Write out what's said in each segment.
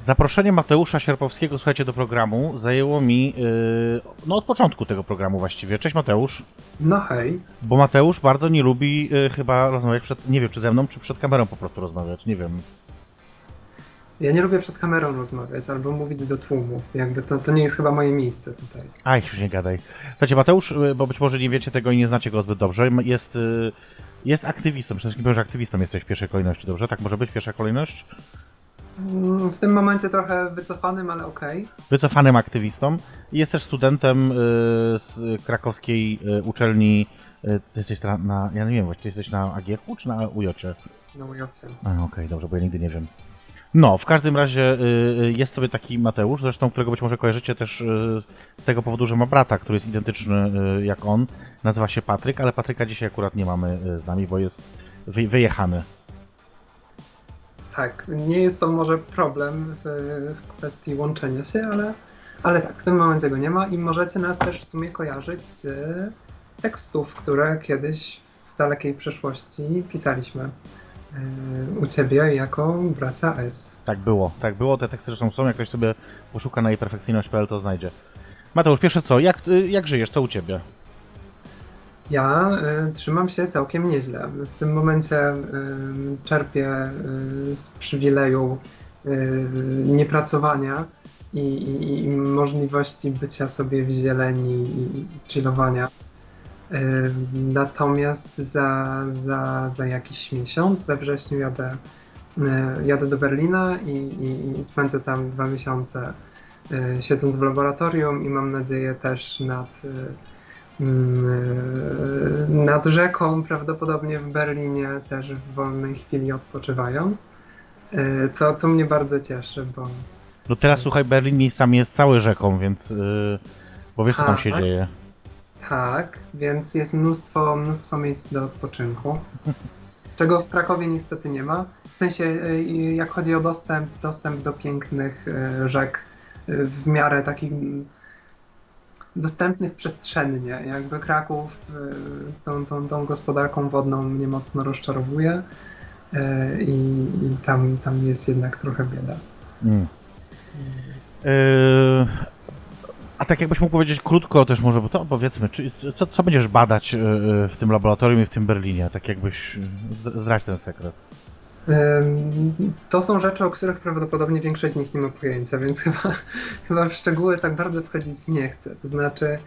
Zaproszenie Mateusza Sierpowskiego, słuchajcie, do programu zajęło mi, yy, no od początku tego programu właściwie. Cześć Mateusz, No hej. bo Mateusz bardzo nie lubi yy, chyba rozmawiać przed, nie wiem czy ze mną, czy przed kamerą po prostu rozmawiać, nie wiem. Ja nie lubię przed kamerą rozmawiać albo mówić do tłumu. Jakby to, to nie jest chyba moje miejsce tutaj. Aj, już nie gadaj. Słuchajcie, Mateusz, yy, bo być może nie wiecie tego i nie znacie go zbyt dobrze, jest, yy, jest aktywistą, przede wszystkim powiem, że aktywistą jesteś w pierwszej kolejności, dobrze? Tak może być pierwsza kolejność? W tym momencie trochę wycofanym, ale okej. Wycofanym aktywistą. Jest też studentem yy, z krakowskiej yy, uczelni. Yy, ty jesteś na, na, ja nie wiem, właściwie jesteś na AGH czy na UJ-cie? No mój ocen. A, Okej, dobrze, bo ja nigdy nie wiem. No, w każdym razie y, y, jest sobie taki Mateusz, zresztą którego być może kojarzycie też y, z tego powodu, że ma brata, który jest identyczny y, jak on. Nazywa się Patryk, ale Patryka dzisiaj akurat nie mamy y, z nami, bo jest wy, wyjechany. Tak, nie jest to może problem w, w kwestii łączenia się, ale, ale tak, w tym momencie go nie ma i możecie nas też w sumie kojarzyć z tekstów, które kiedyś w dalekiej przeszłości pisaliśmy yy, u ciebie jako bracia S. Tak było, tak było. Te teksty zresztą są, jak ktoś sobie poszuka na jej perfekcyjność.pl to znajdzie. Mateusz, pierwsze co, jak, jak żyjesz, co u ciebie? Ja y, trzymam się całkiem nieźle. W tym momencie y, czerpię y, z przywileju y, niepracowania i, i, i możliwości bycia sobie w zieleni i chillowania. Y, natomiast za, za, za jakiś miesiąc, we wrześniu jadę, y, jadę do Berlina i, i, i spędzę tam dwa miesiące siedząc w laboratorium i mam nadzieję też nad nad rzeką, prawdopodobnie w Berlinie też w wolnej chwili odpoczywają. E, Co, co mnie bardzo cieszy, bo No teraz słuchaj, Berlin miejscami jest cały rzeką, więc. Yy, bo wiesz, co tam się Tak. dzieje. tak, więc jest mnóstwo, mnóstwo miejsc do odpoczynku. Czego w Krakowie niestety nie ma. W sensie, e, jak chodzi o dostęp, dostęp do pięknych e, rzek e, w miarę takich mm, dostępnych przestrzennie. Jakby Kraków e, tą, tą, tą gospodarką wodną mnie mocno rozczarowuje e, i, i tam, tam jest jednak trochę bieda. Mm. Yy, a tak jakbyś mógł powiedzieć krótko też może, bo to powiedzmy, czy, co, co będziesz badać w tym laboratorium i w tym Berlinie? Tak jakbyś zdra- zdrać ten sekret. To są rzeczy, o których prawdopodobnie większość z nich nie ma pojęcia, więc chyba, chyba w szczegóły tak bardzo wchodzić nie chcę. To znaczy.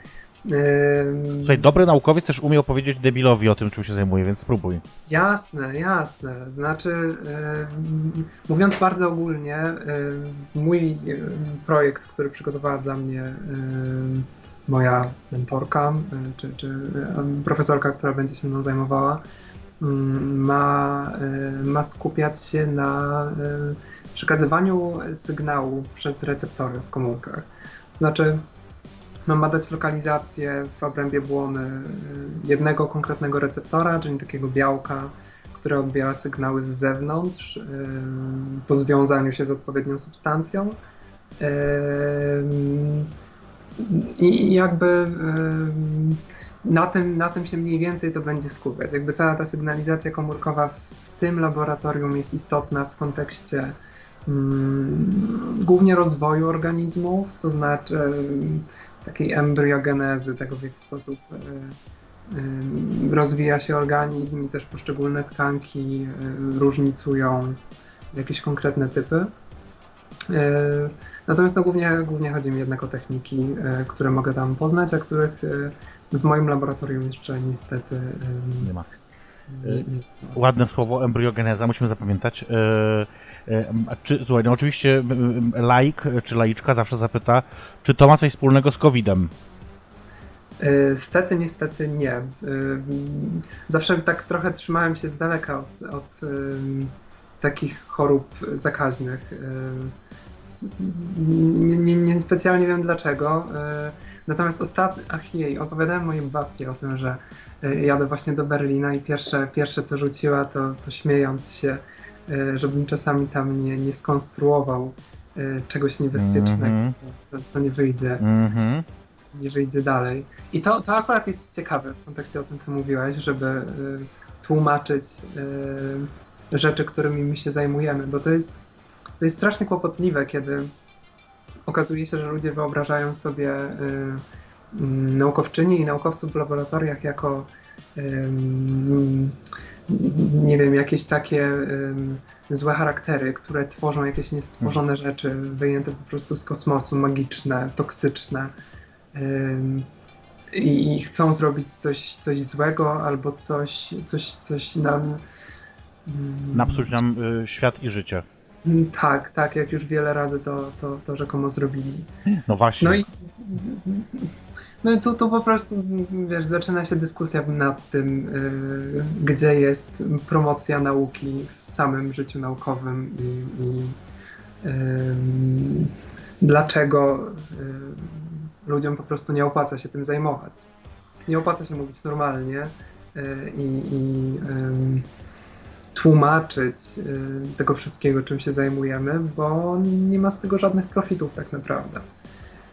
Słuchaj, dobry naukowiec też umie opowiedzieć debilowi o tym, czym się zajmuje, więc spróbuj. Jasne, jasne. Znaczy, mówiąc bardzo ogólnie, mój projekt, który przygotowała dla mnie moja mentorka, czy, czy profesorka, która będzie się mną zajmowała, ma, y, ma skupiać się na y, przekazywaniu sygnału przez receptory w komórkach. To znaczy, mam badać lokalizację w obrębie błony y, jednego konkretnego receptora, czyli takiego białka, które odbiera sygnały z zewnątrz po związaniu się z odpowiednią substancją. I jakby na tym, na tym się mniej więcej to będzie skupiać. Jakby cała ta sygnalizacja komórkowa w tym laboratorium jest istotna w kontekście mm, głównie rozwoju organizmów, to znaczy ym, takiej embryogenezy, tego w jaki sposób y, y, rozwija się organizm i też poszczególne tkanki y, różnicują jakieś konkretne typy. Y, Natomiast no, głównie, głównie chodzi mi jednak o techniki, y, które mogę tam poznać, a których y, w moim laboratorium jeszcze niestety y, Nie ma. nie, nie, Ładne słowo embryogeneza, musimy zapamiętać. Yy, yy, a czy, słuchaj, no oczywiście laik czy laiczka zawsze zapyta, czy to ma coś wspólnego z COVID-em. Y, Stety, niestety nie. Y, Zawsze tak trochę trzymałem się z daleka od, od ym, takich chorób zakaźnych. Y, Nie, nie, nie specjalnie wiem dlaczego. Natomiast ostatnio, ach jej, opowiadałem mojej babci o tym, że y, jadę właśnie do Berlina i pierwsze, pierwsze co rzuciła to, to śmiejąc się, y, żebym czasami tam nie, nie skonstruował y, czegoś niebezpiecznego, Mhm. co, co, co nie wyjdzie Mhm. nie wyjdzie dalej. I to, to akurat jest ciekawe w kontekście o tym, co mówiłeś, żeby tłumaczyć rzeczy, którymi my się zajmujemy, bo to jest to jest strasznie kłopotliwe, kiedy okazuje się, że ludzie wyobrażają sobie y, mm, naukowczyni i naukowców w laboratoriach jako nie wiem, jakieś takie złe charaktery, które tworzą jakieś niestworzone rzeczy, wyjęte po prostu z kosmosu, magiczne, toksyczne. I, i chcą zrobić coś, coś złego albo coś, coś, coś nam. Napsuć nam y, świat i życie. Mm, Tak, tak, jak już wiele razy to, to, to rzekomo zrobili. No właśnie. No i no tu, tu po prostu wiesz, zaczyna się dyskusja nad tym, y, gdzie jest promocja nauki w samym życiu naukowym i, i ym, dlaczego y, ludziom po prostu nie opłaca się tym zajmować. Nie opłaca się mówić normalnie y, i, tłumaczyć y, tego wszystkiego, czym się zajmujemy, bo nie ma z tego żadnych profitów tak naprawdę.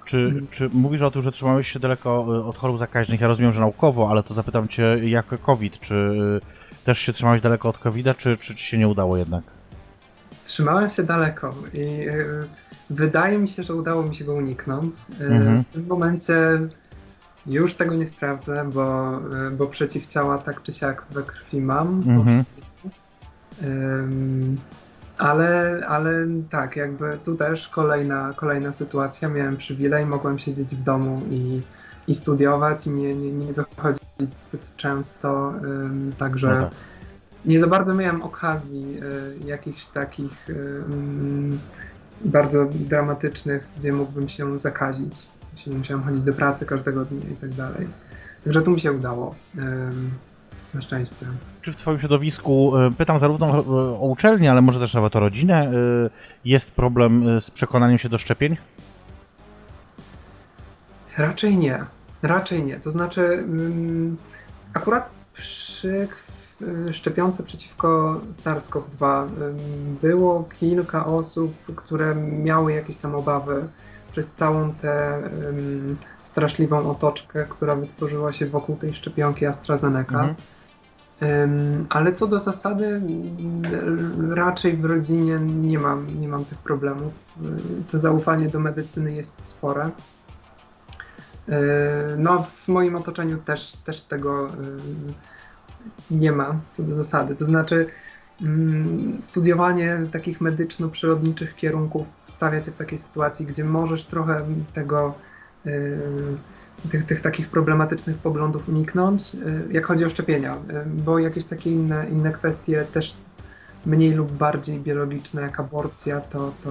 Czy, Mhm. czy mówisz o tym, że trzymałeś się daleko y, od chorób zakaźnych? Ja rozumiem, że naukowo, ale to zapytam cię jak COVID. Czy y, też się trzymałeś daleko od COVID-a, czy, czy ci się nie udało jednak? Trzymałem się daleko i wydaje mi się, że udało mi się go uniknąć. Mhm. W tym momencie już tego nie sprawdzę, bo, bo przeciwciała tak czy siak we krwi mam. Mhm. Ale, ale tak, jakby tu też kolejna, kolejna sytuacja. Miałem przywilej, mogłem siedzieć w domu i, i studiować i nie, nie, nie wychodzić zbyt często. Także tak. nie za bardzo miałem okazji y, jakichś takich bardzo dramatycznych, gdzie mógłbym się zakazić. Musiałem chodzić do pracy każdego dnia i tak dalej. Także tu mi się udało. Na szczęście. Czy w Twoim środowisku, y, pytam zarówno o, o uczelnię, ale może też nawet o rodzinę, y, jest problem y, z przekonaniem się do szczepień? Raczej nie. Raczej nie. To znaczy, mm, akurat przy y, szczepionce przeciwko SARS-CoV-2 ym, było kilka osób, które miały jakieś tam obawy przez całą tę straszliwą otoczkę, która wytworzyła się wokół tej szczepionki AstraZeneca. Mhm. Ale co do zasady, raczej w rodzinie nie mam, nie mam tych problemów. Y, To zaufanie do medycyny jest spore. Y, No, w moim otoczeniu też, też tego y, nie ma co do zasady. To znaczy, mm, studiowanie takich medyczno-przyrodniczych kierunków stawia cię w takiej sytuacji, gdzie możesz trochę tego, tych, tych takich problematycznych poglądów uniknąć, y, jak chodzi o szczepienia, y, bo jakieś takie inne, inne kwestie też mniej lub bardziej biologiczne, jak aborcja, to, to,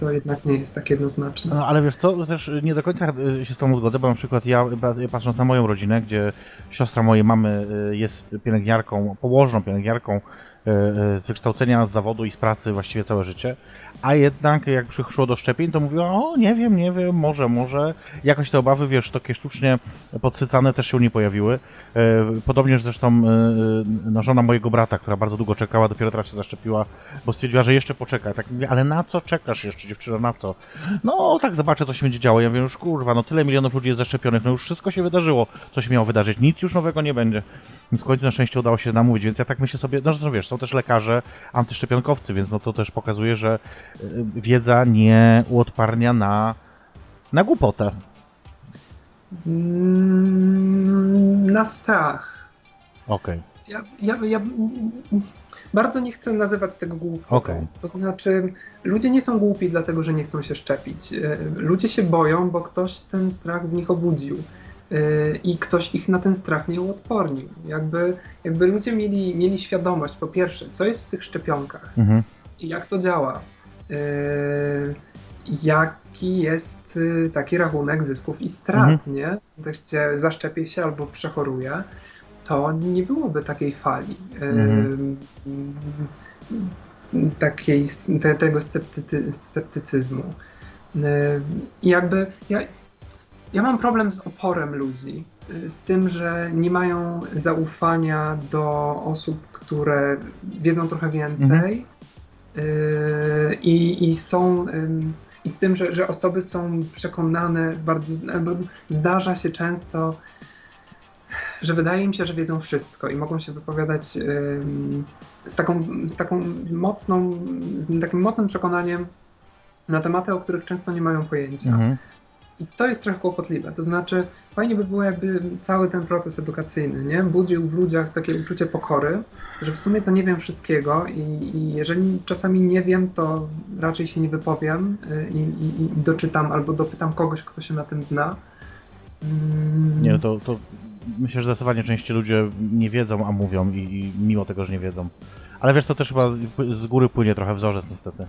to jednak nie jest tak jednoznaczne. No, ale wiesz co, też nie do końca y, się z Tobą zgodzę, bo na przykład ja, pa- patrząc na moją rodzinę, gdzie siostra mojej mamy jest pielęgniarką, położną pielęgniarką z wykształcenia, z zawodu i z pracy właściwie całe życie, a jednak jak przyszło do szczepień, to mówiła, o nie wiem, nie wiem, może, może. Jakoś te obawy, wiesz, takie sztucznie podsycane też się nie pojawiły. Y, Podobnież zresztą no, żona mojego brata, która bardzo długo czekała, dopiero teraz się zaszczepiła, bo stwierdziła, że jeszcze poczeka. Tak mówię, ale na co czekasz jeszcze, dziewczyna, na co? No, tak zobaczę, co się będzie działo. Ja mówię, już kurwa, no tyle milionów ludzi jest zaszczepionych, no już wszystko się wydarzyło, co się miało wydarzyć, nic już nowego nie będzie. Więc w końcu na szczęście udało się namówić, więc ja tak myślę sobie, no że wiesz, są też lekarze antyszczepionkowcy, więc no to też pokazuje, że y, wiedza nie uodparnia na, na głupotę. Mm, Na strach. Okej. Ja, ja, ja bardzo nie chcę nazywać tego głupotą. Okej. To znaczy, ludzie nie są głupi dlatego, że nie chcą się szczepić. E, Ludzie się boją, bo ktoś ten strach w nich obudził. E, I ktoś ich na ten strach nie uodpornił. Jakby, jakby ludzie mieli, mieli świadomość, po pierwsze, co jest w tych szczepionkach Mhm. i jak to działa. E, Jaki jest y, taki rachunek zysków i strat, Mhm. nie? W kontekście zaszczepię się albo przechoruję, to nie byłoby takiej fali. y, Mhm. y, Takiej, te, tego sceptycy, sceptycyzmu. Y, I jakby ja, ja mam problem z oporem ludzi, y, z tym, że nie mają zaufania do osób, które wiedzą trochę więcej y, i, są i z tym, że, że osoby są przekonane bardzo, zdarza się często że wydaje im się, że wiedzą wszystko i mogą się wypowiadać z taką, z taką mocną, z takim mocnym przekonaniem na tematy, o których często nie mają pojęcia. Mhm. I to jest trochę kłopotliwe. To znaczy, fajnie by było, jakby cały ten proces edukacyjny nie? budził w ludziach takie uczucie pokory, że w sumie to nie wiem wszystkiego i, i jeżeli czasami nie wiem, to raczej się nie wypowiem y, i, i, i doczytam albo dopytam kogoś, kto się na tym zna. Mm, Nie, to, to myślę, że zdecydowanie częściej ludzie nie wiedzą, a mówią i, i mimo tego, że nie wiedzą. Ale wiesz, to też chyba z góry płynie trochę wzorzec niestety.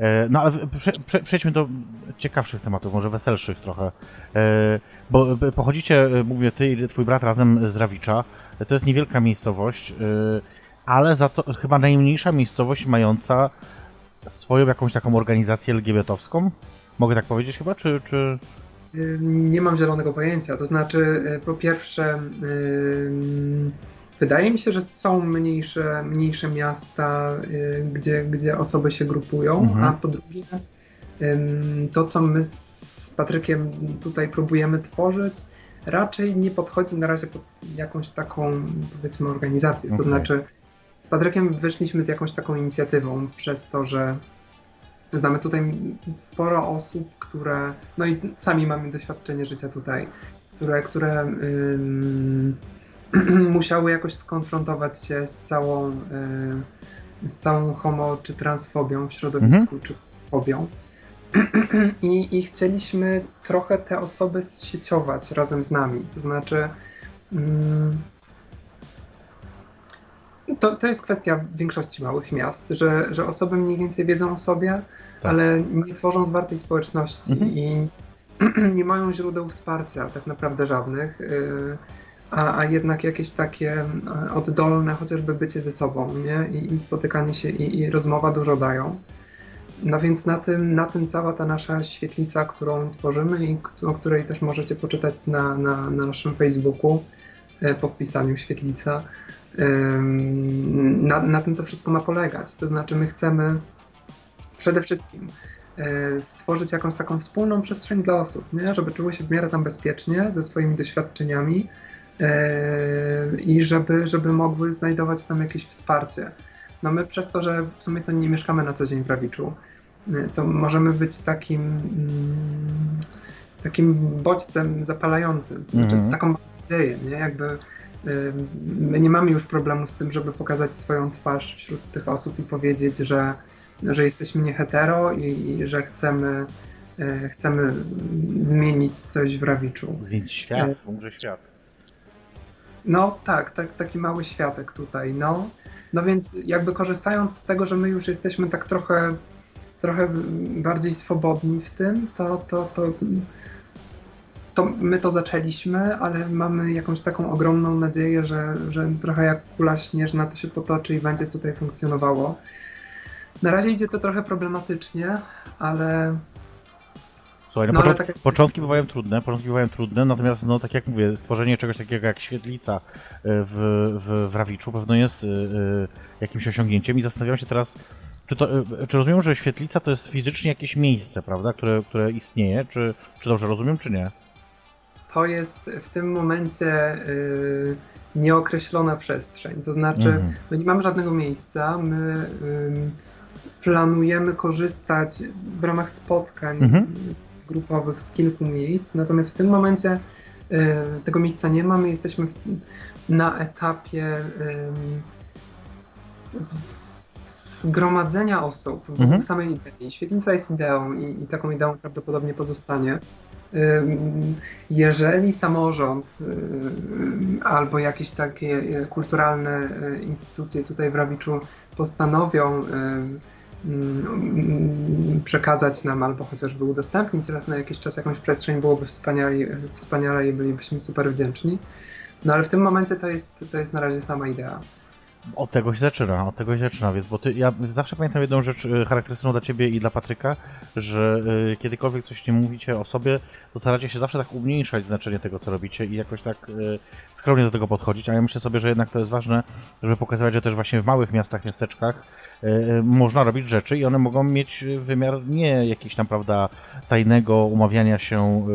E, No ale prze, prze, przejdźmy do ciekawszych tematów, może weselszych trochę. E, Bo e, pochodzicie, mówię, ty i twój brat razem z Rawicza. To jest niewielka miejscowość, ale za to chyba najmniejsza miejscowość mająca swoją jakąś taką organizację LGBT-owską. Mogę tak powiedzieć chyba, czy... czy... Nie mam zielonego pojęcia. To znaczy, po pierwsze, ym, wydaje mi się, że są mniejsze, mniejsze miasta, y, gdzie, gdzie osoby się grupują, Mhm. a po drugie, to co my z Patrykiem tutaj próbujemy tworzyć, raczej nie podchodzi na razie pod jakąś taką, powiedzmy, organizację. To Okej. znaczy, z Patrykiem wyszliśmy z jakąś taką inicjatywą przez to, że Znamy tutaj sporo osób, które, no i sami mamy doświadczenie życia tutaj, które, które ym, musiały jakoś skonfrontować się z całą, y, z całą homo czy transfobią w środowisku, czy fobią. I, I chcieliśmy trochę te osoby zsieciować razem z nami. To znaczy, ym, to, to jest kwestia większości małych miast, że, że osoby mniej więcej wiedzą o sobie, Tak. ale nie tworzą zwartej społeczności Mhm. i nie mają źródeł wsparcia tak naprawdę żadnych, y, a, a jednak jakieś takie y, oddolne chociażby bycie ze sobą nie? I, i spotykanie się i, i rozmowa dużo dają. No więc na tym, na tym cała ta nasza świetlica, którą tworzymy i o której też możecie poczytać na, na, na naszym Facebooku e, po wpisaniu świetlica. Na, na tym to wszystko ma polegać. To znaczy, my chcemy przede wszystkim e, stworzyć jakąś taką wspólną przestrzeń dla osób, nie? żeby czuły się w miarę tam bezpiecznie ze swoimi doświadczeniami e, i żeby, żeby mogły znajdować tam jakieś wsparcie. No my przez to, że w sumie to nie mieszkamy na co dzień w Rawiczu, e, to możemy być takim mm, takim bodźcem zapalającym, znaczy Mhm. taką nadzieję, nie? Jakby y, my nie mamy już problemu z tym, żeby pokazać swoją twarz wśród tych osób i powiedzieć, że, że jesteśmy nie hetero i, i że chcemy, chcemy zmienić coś w Rawiczu. Zmienić świat, umrze świat. No tak, tak, taki mały światek tutaj, no. No więc jakby korzystając z tego, że my już jesteśmy tak trochę, trochę bardziej swobodni w tym, to, to, to, to my to zaczęliśmy, ale mamy jakąś taką ogromną nadzieję, że, że trochę jak kula śnieżna to się potoczy i będzie tutaj funkcjonowało. Na razie idzie to trochę problematycznie, ale Słuchaj, no, No, począt- tak jak- początki bywają trudne, początki bywają trudne, natomiast no tak jak mówię, stworzenie czegoś takiego jak świetlica y, w, w, w Rawiczu pewno jest y, y, jakimś osiągnięciem i zastanawiam się teraz, czy, to, czy rozumiem, że świetlica to jest fizycznie jakieś miejsce, prawda, które, które istnieje, czy, czy dobrze rozumiem, czy nie? to jest w tym momencie y, nieokreślona przestrzeń. To znaczy, Mhm. my nie mamy żadnego miejsca, my planujemy korzystać w ramach spotkań Mhm. Grupowych z kilku miejsc, natomiast w tym momencie y, tego miejsca nie mamy, jesteśmy w, na etapie zgromadzenia osób wokół Mhm. samej idei. Świetlica jest ideą i, i taką ideą prawdopodobnie pozostanie. Jeżeli samorząd ym, albo jakieś takie y, kulturalne y, instytucje tutaj w Rawiczu postanowią przekazać nam albo chociażby udostępnić raz na jakiś czas jakąś przestrzeń, byłoby wspaniale i bylibyśmy super wdzięczni. No ale w tym momencie to jest, to jest na razie sama idea. Od tego się zaczyna, od tego się zaczyna, więc bo ty, ja zawsze pamiętam jedną rzecz y, charakterystyczną dla ciebie i dla Patryka, że y, kiedykolwiek coś nie mówicie o sobie, to staracie się zawsze tak umniejszać znaczenie tego, co robicie i jakoś tak y, skromnie do tego podchodzić, a ja myślę sobie, że jednak to jest ważne, żeby pokazywać, że też właśnie w małych miastach, miasteczkach y, y, można robić rzeczy i one mogą mieć wymiar nie jakiś tam, prawda, tajnego umawiania się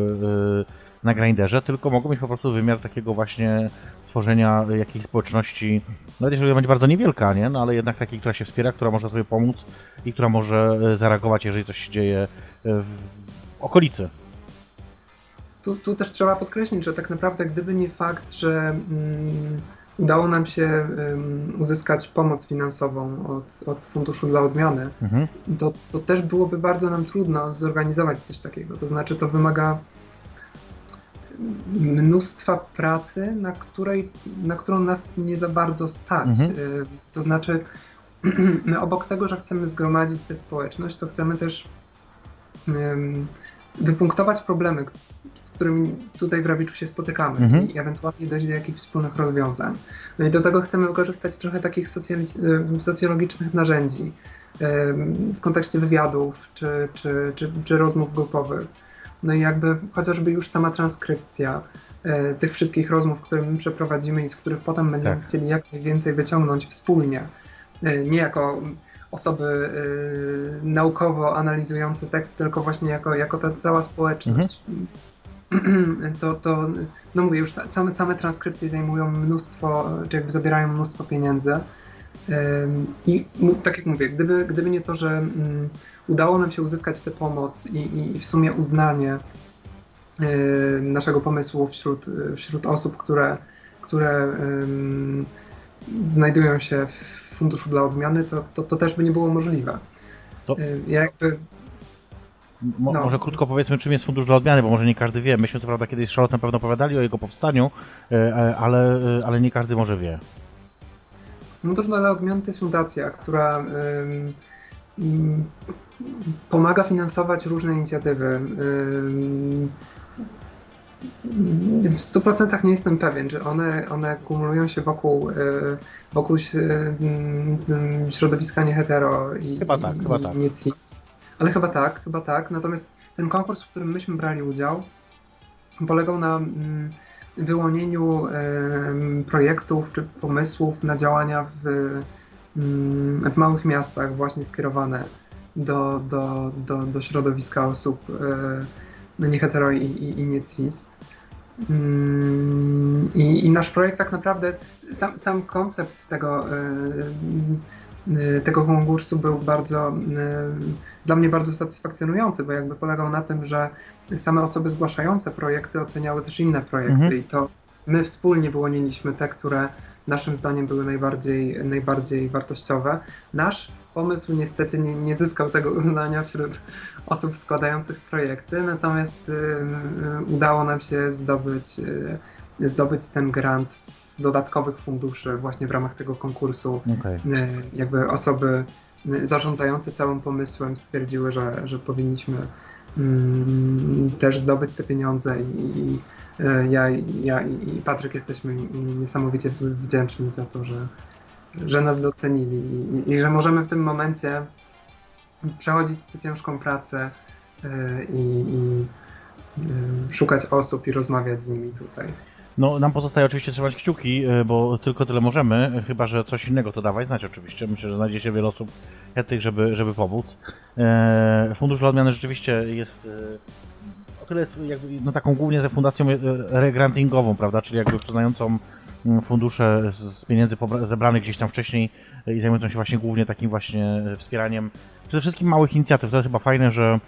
y, na grinderze, tylko mogą mieć po prostu wymiar takiego właśnie tworzenia jakiejś społeczności, nawet jeżeli będzie bardzo niewielka, nie? No ale jednak takiej, która się wspiera, która może sobie pomóc i która może y, zareagować, jeżeli coś się dzieje y, w okolicy. Tu, tu też trzeba podkreślić, że tak naprawdę gdyby nie fakt, że mm, udało nam się uzyskać pomoc finansową od, od Funduszu dla Odmiany, Mhm. to, to też byłoby bardzo nam trudno zorganizować coś takiego. To znaczy, to wymaga mnóstwa pracy, na, której, na którą nas nie za bardzo stać. Mhm. Y, To znaczy, my obok tego, że chcemy zgromadzić tę społeczność, to chcemy też wypunktować problemy, z którymi tutaj w Rabiczu się spotykamy Mhm. i ewentualnie dojść do jakichś wspólnych rozwiązań. No i do tego chcemy wykorzystać trochę takich y, socjologicznych narzędzi w kontekście wywiadów czy, czy, czy, czy rozmów grupowych. No i jakby chociażby już sama transkrypcja e, tych wszystkich rozmów, które my przeprowadzimy i z których potem będziemy Tak. chcieli jak najwięcej wyciągnąć wspólnie, e, nie jako osoby e, naukowo analizujące tekst, tylko właśnie jako, jako ta cała społeczność. To, to, no mówię, już sa- same, same transkrypcje zajmują mnóstwo, czy jakby zabierają mnóstwo pieniędzy. I tak jak mówię, gdyby, gdyby nie to, że mm, udało nam się uzyskać tę pomoc i, i w sumie uznanie y, naszego pomysłu wśród, wśród osób, które, które znajdują się w Funduszu dla Odmiany, to, to, to też by nie było możliwe. To- Ja jakby Mo- No. Może krótko powiedzmy, czym jest Fundusz dla Odmiany, bo może nie każdy wie. Myśmy co prawda kiedyś z Charlotte na pewno opowiadali o jego powstaniu, e, e, ale, e, ale nie każdy może wie. Fundusz dla Odmiany to jest fundacja, która pomaga finansować różne inicjatywy. W 100% nie jestem pewien, że one, one kumulują się wokół, y, wokół y, środowiska nie hetero i, Chyba tak, i, chyba tak. nie cis. Ale chyba tak, chyba tak. Natomiast ten konkurs, w którym myśmy brali udział, polegał na wyłonieniu projektów czy pomysłów na działania w, mm, w małych miastach właśnie skierowane do, do, do, do środowiska osób e, nie hetero i, i, i nie cis. Mm, I, I nasz projekt tak naprawdę, sam, sam koncept tego, e, tego konkursu był bardzo, e, dla mnie bardzo satysfakcjonujący, bo jakby polegał na tym, że same osoby zgłaszające projekty oceniały też inne projekty Mhm. i to my wspólnie wyłoniliśmy te, które naszym zdaniem były najbardziej, najbardziej wartościowe. Nasz pomysł niestety nie, nie zyskał tego uznania wśród osób składających projekty, natomiast y, y, udało nam się zdobyć, y, zdobyć ten grant z dodatkowych funduszy właśnie w ramach tego konkursu. Okej. Y, jakby osoby y, zarządzające całym pomysłem stwierdziły, że, że powinniśmy mm, też zdobyć te pieniądze i, i y, ja, ja i Patryk jesteśmy niesamowicie wdzięczni za to, że, że nas docenili i, i że możemy w tym momencie przechodzić tę ciężką pracę i, i szukać osób i rozmawiać z nimi tutaj. No, nam pozostaje oczywiście trzymać kciuki, e, bo tylko tyle możemy, chyba że coś innego to dawaj znać oczywiście. Myślę, że znajdzie się wiele osób chętnych, żeby, żeby pomóc. E, Fundusz dla Odmiany rzeczywiście jest e, o tyle jest jakby, no, taką głównie ze fundacją regrantingową, prawda, czyli jakby przyznającą fundusze z, pieniędzy zebranych gdzieś tam wcześniej i zajmującą się właśnie głównie takim właśnie wspieraniem przede wszystkim małych inicjatyw. To jest chyba fajne, że,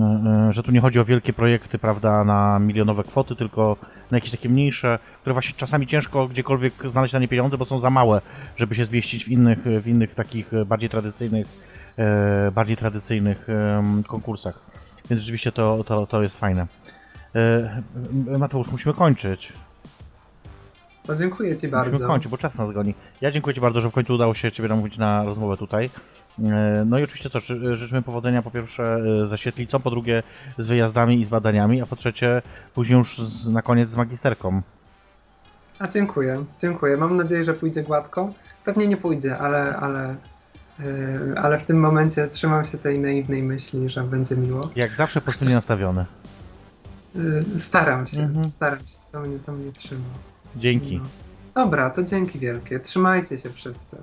e, że tu nie chodzi o wielkie projekty, prawda, na milionowe kwoty, tylko na jakieś takie mniejsze, które właśnie czasami ciężko gdziekolwiek znaleźć na nie pieniądze, bo są za małe, żeby się zmieścić w innych, w innych takich e, bardziej tradycyjnych, e, bardziej tradycyjnych konkursach. Więc rzeczywiście to, to, to jest fajne. Mateusz, musimy kończyć. To dziękuję Ci Musimy bardzo. kończyć, bo czas nas goni. Ja dziękuję Ci bardzo, że w końcu udało się Ciebie namówić na rozmowę tutaj. E, No i oczywiście co, ży- życzymy powodzenia po pierwsze e, ze świetlicą, po drugie z wyjazdami i z badaniami, a po trzecie później już z, na koniec z magisterką. A dziękuję, dziękuję. Mam nadzieję, że pójdzie gładko. Pewnie nie pójdzie, ale, ale, yy, ale w tym momencie trzymam się tej naiwnej myśli, że będzie miło. Jak zawsze pozytywnie nastawiony. Yy, staram się, Mhm. staram się. To mnie, to mnie trzyma. Dzięki. No. Dobra, to dzięki wielkie. Trzymajcie się wszyscy.